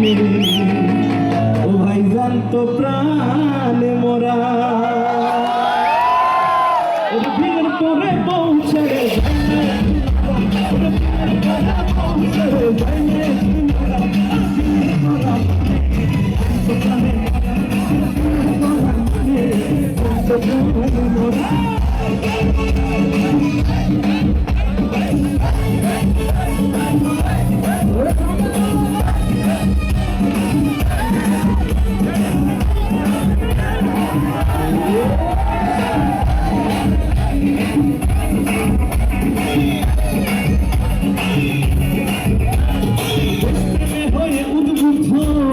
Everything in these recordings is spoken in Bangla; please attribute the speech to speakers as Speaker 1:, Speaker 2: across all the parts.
Speaker 1: জানে ও ভাই জানতো প্রাণে মোরা। বিয়ের পরে পৌঁছে রে হয়ে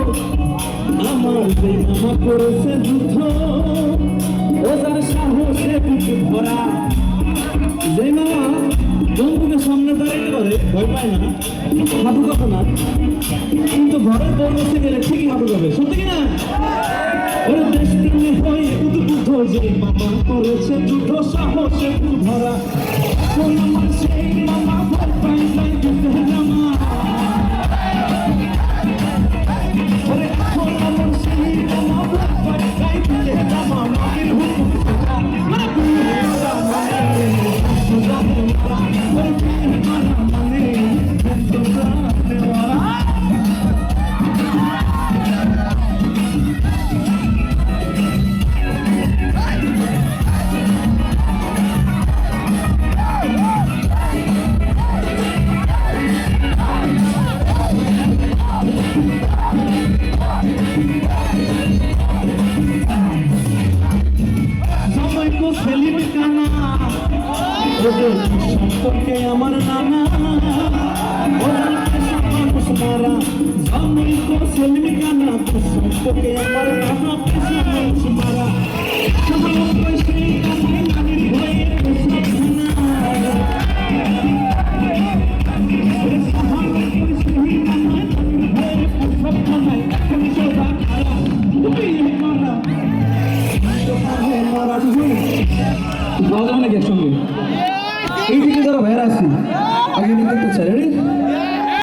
Speaker 1: আমার মামা করেছে যুদ্ধ ও যার সাহসে বুকে ভরা যে মামা বন্ধুকে সামনে দাঁড়িয়ে করে ভয় পায় না হাঁটু কাঁপে না কিন্তু ঘরের বউ বসে গেলে ঠিকই হাঁটু কাঁপে সত্যি না ওর দেশ প্রেমে হয়ে উদ্বুদ্ধ যে মামা করেছে যুদ্ধ সাহসে ভরা ওই আমার সেই মামা ভয় পায় নাই তো সেলিম কানা। ওদের সম্পর্কে আমার নানা। ওদের পেশা মানুষ মারা সবাই তো সেলিম কানা সম্পর্কে আমার নানা মানুষ মারা।
Speaker 2: গাওয়া যাবে নাকি একসঙ্গে? এই দিকে যারা ভাইয়ারা আসছি আগে দেখতে চাই